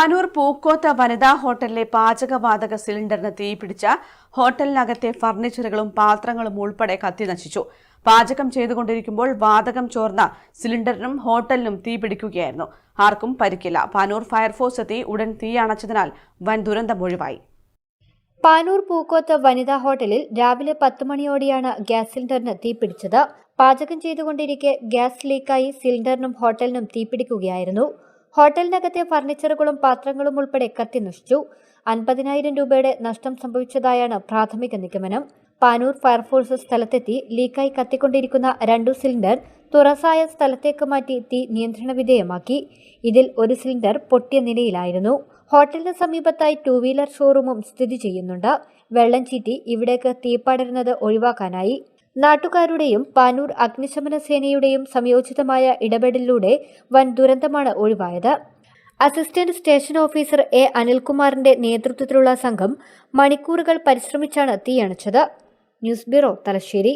പാനൂർ പൂക്കോത്ത വനിതാ ഹോട്ടലിലെ പാചകവാതക സിലിണ്ടറിന് തീപിടിച്ച ഹോട്ടലിനകത്തെ ഫർണിച്ചറുകളും പാത്രങ്ങളും ഉൾപ്പെടെ കത്തി നശിച്ചു. പാചകം ചെയ്തുകൊണ്ടിരിക്കുമ്പോൾ വാതകം ചോർന്ന സിലിണ്ടറിനും ഹോട്ടലിനും തീപിടിക്കുകയായിരുന്നു ആർക്കും പരിക്കില്ല. പാനൂർ ഫയർഫോഴ്സ് എത്തി. ഉടൻ തീ അണച്ചതിനാൽ വൻ ദുരന്തം ഒഴിവായി. പാനൂർ പൂക്കോത്ത് വനിതാ ഹോട്ടലിൽ രാവിലെ പത്ത് മണിയോടെയാണ് ഗ്യാസ് സിലിണ്ടറിന് തീപിടിച്ചത് പാചകം ചെയ്തുകൊണ്ടിരിക്കെ ഗ്യാസ് ലീക്കായി സിലിണ്ടറിനും ഹോട്ടലിനും തീപിടിക്കുകയായിരുന്നു ഹോട്ടലിനകത്തെ ഫർണിച്ചറുകളും പാത്രങ്ങളും ഉൾപ്പെടെ കത്തിനശിച്ചു അൻപതിനായിരം രൂപയുടെ നഷ്ടം സംഭവിച്ചതായാണ് പ്രാഥമിക നിഗമനം. പാനൂർ ഫയർഫോഴ്സ് സ്ഥലത്തെത്തി ലീക്കായി കത്തിക്കൊണ്ടിരിക്കുന്ന രണ്ടു സിലിണ്ടർ തുറസായ സ്ഥലത്തേക്ക് മാറ്റി തീ നിയന്ത്രണ വിധേയമാക്കി. ഇതിൽ ഒരു സിലിണ്ടർ പൊട്ടിയ നിലയിലായിരുന്നു. ഹോട്ടലിന് സമീപത്തായി ടൂ വീലർ ഷോറൂമും സ്ഥിതി ചെയ്യുന്നുണ്ട്. വെള്ളം ചീറ്റി ഇവിടേക്ക് തീ പടരുന്നത് ഒഴിവാക്കാനായി. നാട്ടുകാരുടെയും പാനൂർ അഗ്നിശമന സേനയുടെയും സംയോജിതമായ ഇടപെടലിലൂടെ വൻ ദുരന്തമാണ് ഒഴിവായത്. അസിസ്റ്റന്റ് സ്റ്റേഷൻ ഓഫീസർ എ അനിൽകുമാറിന്റെ നേതൃത്വത്തിലുള്ള സംഘം മണിക്കൂറുകൾ പരിശ്രമിച്ചാണ് തീയണച്ചത്. News bureau Thalassery.